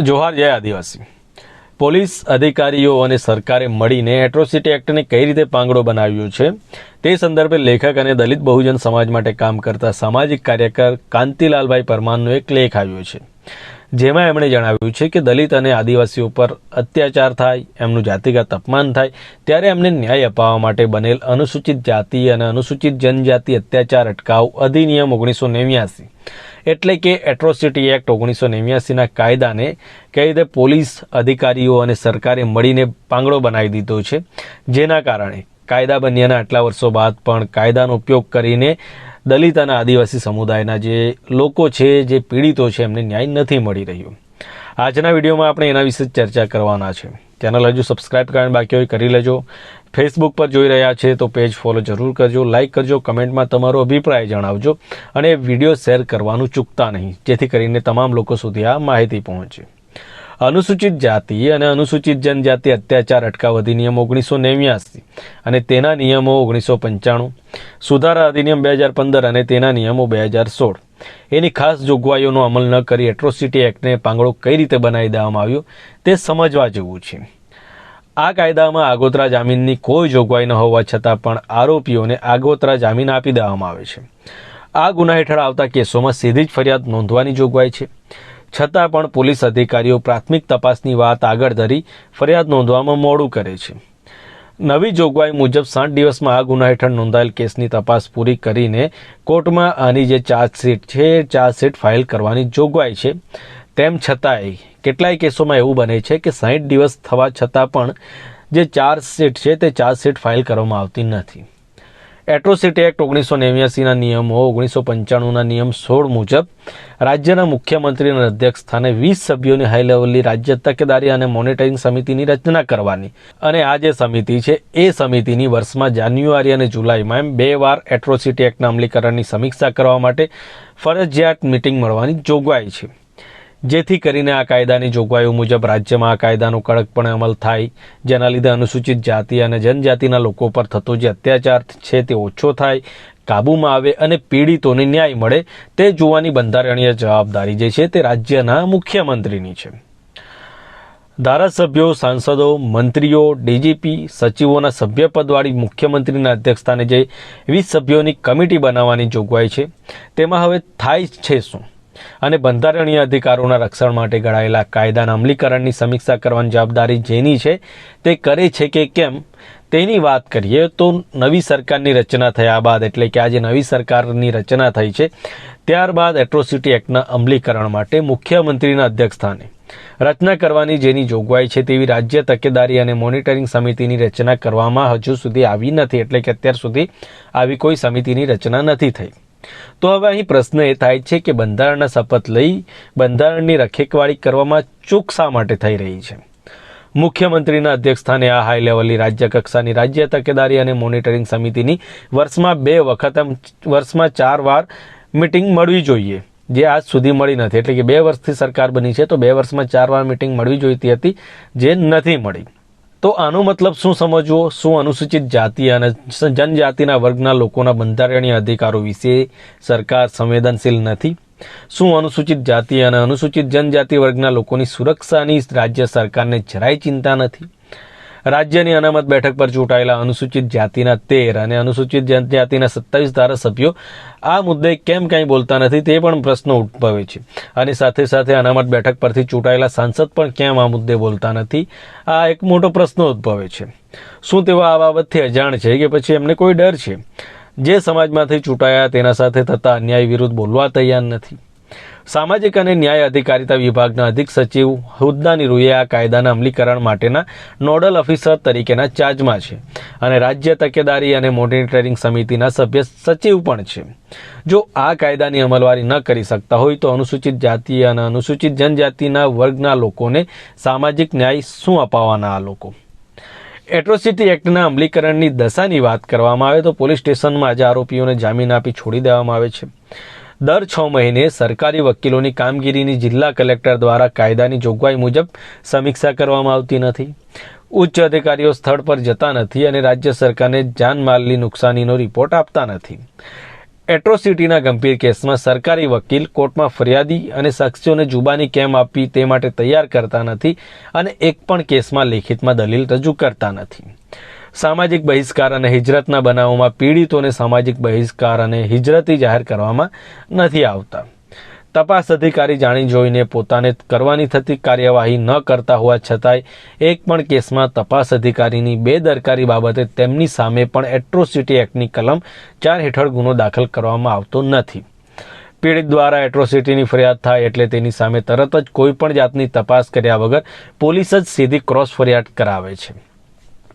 જોહાર, જય આદિવાસી. પોલીસ અધિકારીઓ અને સરકારે મળીને એટ્રોસિટી એક્ટને કઈ રીતે પાંગડો બનાવ્યો છે તે સંદર્ભે લેખક અને દલિત બહુજન સમાજ માટે કામ કરતા સામાજિક કાર્યકર કાંતિલાલભાઈ પરમારનો એક લેખ આવ્યો છે. જેમાં એમણે જણાવ્યું છે કે દલિત અને આદિવાસીઓ પર અત્યાચાર થાય, એમનું જાતિગત અપમાન થાય, ત્યારે એમને ન્યાય અપાવવા માટે બનેલ અનુસૂચિત જાતિ અને અનુસૂચિત જનજાતિ અત્યાચાર અટકાવ અધિનિયમ ઓગણીસો નેવ્યાસી. એટલે કે એટ્રોસિટી એક્ટ ઓગણીસો નેવ્યાસીના કાયદાને કઈ રીતે પોલીસ અધિકારીઓ અને સરકારે મળીને પાંગડો બનાવી દીધો છે, જેના કારણે કાયદા બન્યાના આટલા વર્ષો બાદ પણ કાયદાનો ઉપયોગ કરીને દલિત અને આદિવાસી સમુદાયના જે લોકો છે, જે પીડિતો છે, એમને ન્યાય નથી મળી રહ્યો. આજના વિડીયોમાં આપણે એના વિશે ચર્ચા કરવાના છે. ચેનલ હજુ સબસ્ક્રાઇબ કરવાની બાકી હોય કરી લેજો. ફેસબુક પર જોઈ રહ્યા છે તો પેજ ફોલો જરૂર કરજો લાઇક કરજો કમેન્ટમાં તમારો અભિપ્રાય જણાવજો અને વીડિયો શેર કરવાનું ચૂકતા નહીં, જેથી કરીને તમામ લોકો સુધી આ માહિતી પહોંચે. અનુસૂચિત જાતિ અને અનુસૂચિત જનજાતિ અત્યાચાર અટકાવ અધિનિયમ ઓગણીસો નેવ્યાસી અને તેના નિયમો ઓગણીસો પંચાણું, સુધારા અધિનિયમ બે હજાર પંદર અને તેના નિયમો બે હજાર સોળ. એની ખાસ જોગવાઈઓનો અમલ ન કરી એટ્રોસિટી એક્ટને પાંગળો કઈ રીતે બનાવી દેવામાં આવ્યો તે સમજવા જેવું છે. આ કાયદામાં આગોતરા જામીનની કોઈ જોગવાઈ ન હોવા છતાં પણ આરોપીઓને આગોતરા જામીન આપી દેવામાં આવે છે. આ ગુના હેઠળ આવતા કેસોમાં સીધી જ ફરિયાદ નોંધવાની જોગવાઈ છે. છતાં પણ પોલીસ અધિકારીઓ પ્રાથમિક તપાસની વાત આગળ ધરી ફરિયાદ નોંધવામાં મોડું કરે છે. નવી જોગવાઈ મુજબ સાત દિવસમાં આ ગુના હેઠળ નોંધાયેલ કેસની તપાસ પૂરી કરીને કોર્ટમાં આની જે ચાર્જશીટ છે ચાર્જશીટ ફાઇલ કરવાની જોગવાઈ છે. તેમ છતાંય કેટલાય કેસોમાં એવું બને છે કે સાહીઠ દિવસ થવા છતાં પણ જે ચાર્જશીટ છે તે ચાર્જશીટ ફાઇલ કરવામાં આવતી નથી. એટ્રોસિટી એક્ટ ઓગણીસો નેવ્યાસીના નિયમો ઓગણીસો પંચાણુંના નિયમ સોળ મુજબ રાજ્યના મુખ્યમંત્રીના અધ્યક્ષ સ્થાને વીસ સભ્યોની હાઈ લેવલની રાજ્ય તકેદારી અને મોનિટરિંગ સમિતિની રચના કરવાની. અને આ જે સમિતિ છે, એ સમિતિની વર્ષમાં જાન્યુઆરી અને જુલાઈમાં એમ બે વાર એટ્રોસિટી એક્ટના અમલીકરણની સમીક્ષા કરવા માટે ફરજિયાત મિટિંગ મળવાની જોગવાઈ છે. જેથી કરીને આ કાયદાની જોગવાઈઓ મુજબ રાજ્યમાં આ કાયદાનો કડકપણે અમલ થાય, જેના લીધે અનુસૂચિત જાતિ અને જનજાતિના લોકો પર થતો જે અત્યાચાર છે તે ઓછો થાય, કાબૂમાં આવે અને પીડિતોને ન્યાય મળે, તે જોવાની બંધારણીય જવાબદારી જે છે તે રાજ્યના મુખ્યમંત્રીની છે. ધારાસભ્યો, સાંસદો, મંત્રીઓ, ડીજીપી, સચિવોના સભ્યપદવાળી મુખ્યમંત્રીના અધ્યક્ષસ્થાને જે વીસ સભ્યોની કમિટી બનાવવાની જોગવાઈ છે, તેમાં હવે થાય છે શું? અને બંધારણીય અધિકારોના રક્ષણ માટે ઘડાયેલા કાયદાના અમલીકરણની સમીક્ષા કરવાની જવાબદારી જેની છે તે કરે છે કે કેમ તેની વાત કરીએ તો નવી સરકારની રચના થયા બાદ એટલે કે આજે નવી સરકારની રચના થઈ છે, ત્યારબાદ એટ્રોસિટી એક્ટના અમલીકરણ માટે મુખ્યમંત્રીના અધ્યક્ષસ્થાને રચના કરવાની જેની જોગવાઈ છે તેવી રાજ્ય તકેદારી અને મોનિટરિંગ સમિતિની રચના કરવામાં હજુ સુધી આવી નથી, એટલે કે અત્યાર સુધી આવી કોઈ સમિતિની રચના નથી થઈ. તો હવે અહીં પ્રશ્ન એ થાય છે કે બંધારણના શપથ લઈ બંધારણની રખેકવાળી કરવામાં ચૂક શા માટે થઈ રહી છે? મુખ્યમંત્રીના અધ્યક્ષસ્થાને આ હાઈ લેવલની રાજ્ય કક્ષાની રાજ્ય તકેદારી અને મોનિટરિંગ સમિતિની વર્ષમાં બે વખત વર્ષમાં ચાર વાર મિટિંગ મળવી જોઈએ. જે આજ સુધી મળી નથી. એટલે કે બે વર્ષથી સરકાર બની છે તો બે વર્ષમાં ચાર વાર મિટિંગ મળવી જોઈતી હતી, જે નથી મળી. તો આનો મતલબ શું સમજવો? શું અનુસૂચિત જાતિ અને જનજાતિના વર્ગના લોકોના બંધારણીય અધિકારો વિશે સરકાર સંવેદનશીલ નથી? શું અનુસૂચિત જાતિ અને અનુસૂચિત જનજાતિ વર્ગના લોકોની સુરક્ષાની રાજ્ય સરકારને જરાય ચિંતા નથી? રાજ્યની અનામત બેઠક પર ચૂંટાયેલા અનુસૂચિત જાતિના તેર અને અનુસૂચિત જનજાતિના સત્તાવીસ ધારાસભ્યો આ મુદ્દે કેમ કાંઈ બોલતા નથી તે પણ પ્રશ્ન ઉદ્ભવે છે. અને સાથે સાથે અનામત બેઠક પરથી ચૂંટાયેલા સાંસદ પણ કેમ આ મુદ્દે બોલતા નથી? આ એક મોટો પ્રશ્ન ઉદ્ભવે છે. શું તેઓ આ બાબતથી અજાણ છે કે પછી એમને કોઈ ડર છે? જે સમાજમાંથી ચૂંટાયા તેના સાથે થતા અન્યાય વિરુદ્ધ બોલવા તૈયાર નથી. સામાજિક અને ન્યાય અધિકારિતા વિભાગના અધિક સચિવ હુદ્દાની રૂએ આ કાયદાના અમલીકરણ માટેના નોડલ ઓફિસર તરીકેના ચાર્જમાં છે અને રાજ્ય તકેદારી અને મોનિટરિંગ સમિતિના સભ્ય સચિવ પણ છે. જો આ કાયદાની અમલવારી ન કરી શકતા હોય તો અનુસૂચિત જાતિ અને અનુસૂચિત જનજાતિના વર્ગના લોકોને સામાજિક ન્યાય શું અપાવવાના આ લોકો? એટ્રોસિટી એક્ટના અમલીકરણની દશાની વાત કરવામાં આવે તો પોલીસ સ્ટેશનમાં આજે આરોપીઓને જામીન આપી છોડી દેવામાં આવે છે. દર છ મહિને સરકારી વકીલોની કામગીરીની જિલ્લા કલેક્ટર દ્વારા કાયદાની જોગવાઈ મુજબ સમીક્ષા કરવામાં આવતી નથી. ઉચ્ચ અધિકારીઓ સ્થળ પર જતા નથી અને રાજ્ય સરકારને જાનમાલની નુકસાનીનો રિપોર્ટ આપતા નથી. એટ્રોસિટીના ગંભીર કેસમાં સરકારી વકીલ કોર્ટમાં ફરિયાદી અને સાક્ષીઓને જુબાની કેમ આપવી તે માટે તૈયાર કરતા નથી અને એક પણ કેસમાં લેખિતમાં દલીલ રજૂ કરતા નથી. સામાજિક બહિષ્કાર અને હિજરતના બનાવોમાં પીડિતોને સામાજિક બહિષ્કાર અને હિજરતી જાહેર કરવામાં નથી આવતા. તપાસ અધિકારી જાણી જોઈને પોતાને કરવાની થતી કાર્યવાહી ન કરતા હોવા છતાંય એક પણ કેસમાં તપાસ અધિકારીની બેદરકારી બાબતે તેમની સામે પણ એટ્રોસિટી એક્ટની કલમ ચાર હેઠળ ગુનો દાખલ કરવામાં આવતો નથી. પીડિત દ્વારા એટ્રોસિટીની ફરિયાદ થાય એટલે તેની સામે તરત જ કોઈ પણ જાતની તપાસ કર્યા વગર પોલીસ જ સીધી ક્રોસ ફરિયાદ કરાવે છે.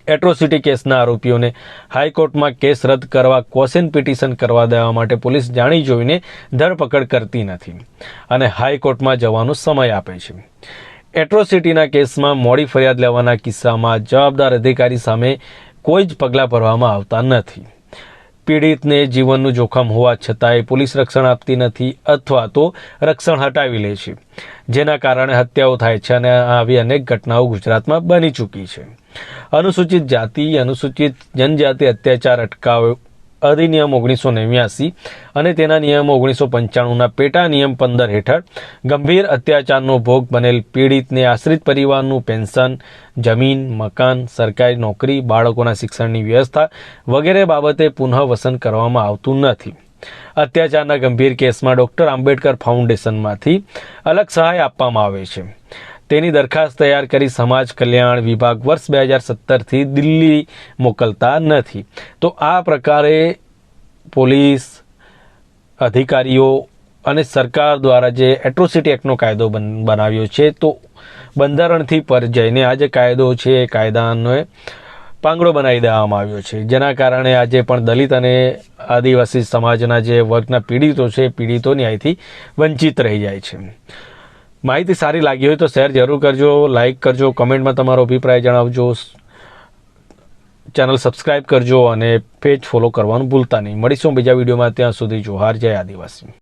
એટ્રોસિટી કેસના આરોપીઓને હાઈકોર્ટમાં કેસ રદ કરવા ક્વેશ્ચન પિટિશન કરવા દેવા માટે પોલીસ જાણી જોઈને ધરપકડ કરતી નથી અને હાઈકોર્ટમાં જવાનો સમય આપે છે. એટ્રોસિટીના કેસમાં મોડી ફરિયાદ લેવાના કિસ્સામાં જવાબદાર અધિકારી સામે કોઈ જ પગલાં ભરવામાં આવતા નથી. પીડિતને જીવનનું જોખમ હોવા છતાંય પોલીસ રક્ષણ આપતી નથી અથવા તો રક્ષણ હટાવી લે છે. જેના કારણે હત્યાઓ થાય છે અને આવી અનેક ઘટનાઓ ગુજરાતમાં બની ચૂકી છે. અનુસૂચિત જાતિ, અનુસૂચિત જનજાતિ અત્યાચાર અટકાવ અધિનિયમ ઓગણીસો નેવ્યાસી અને તેના નિયમો ઓગણીસો પંચાણુંના પેટા નિયમ પંદર હેઠળ ગંભીર અત્યાચારનો ભોગ બનેલ પીડિતને આશ્રિત પરિવારનું પેન્શન, જમીન, મકાન, સરકારી નોકરી, બાળકોના શિક્ષણની વ્યવસ્થા વગેરે બાબતે પુનઃવસન કરવામાં આવતું નથી. અત્યાચારના ગંભીર કેસમાં ડૉક્ટર આંબેડકર ફાઉન્ડેશનમાંથી અલગ સહાય આપવામાં આવે છે. તેની દરખાસ્ત તૈયાર કરી સમાજ કલ્યાણ વિભાગ વર્ષ બે હજાર સત્તરથી દિલ્હી મોકલતા નથી. તો આ પ્રકારે પોલીસ અધિકારીઓ અને સરકાર દ્વારા જે એટ્રોસિટી એક્ટનો કાયદો બન, બનાવ્યો છે, તો બંધારણથી પર જઈને આ જે કાયદો છે, એ કાયદાનો પાંગડો બનાવી દેવામાં આવ્યો છે. જેના કારણે આજે પણ દલિત અને આદિવાસી સમાજના જે વર્ગના પીડિતો છે પીડિતો ન્યાયથી વંચિત રહી જાય છે. માહિતી સારી લાગી હોય તો શેર જરૂર કરજો લાઇક કરજો કમેન્ટમાં તમારો અભિપ્રાય જણાવજો ચેનલ સબસ્ક્રાઇબ કરજો અને પેજ ફોલો કરવાનું ભૂલતા નહીં. મળીશું બીજા વિડીયોમાં ત્યાં સુધી જોહાર. જય આદિવાસી.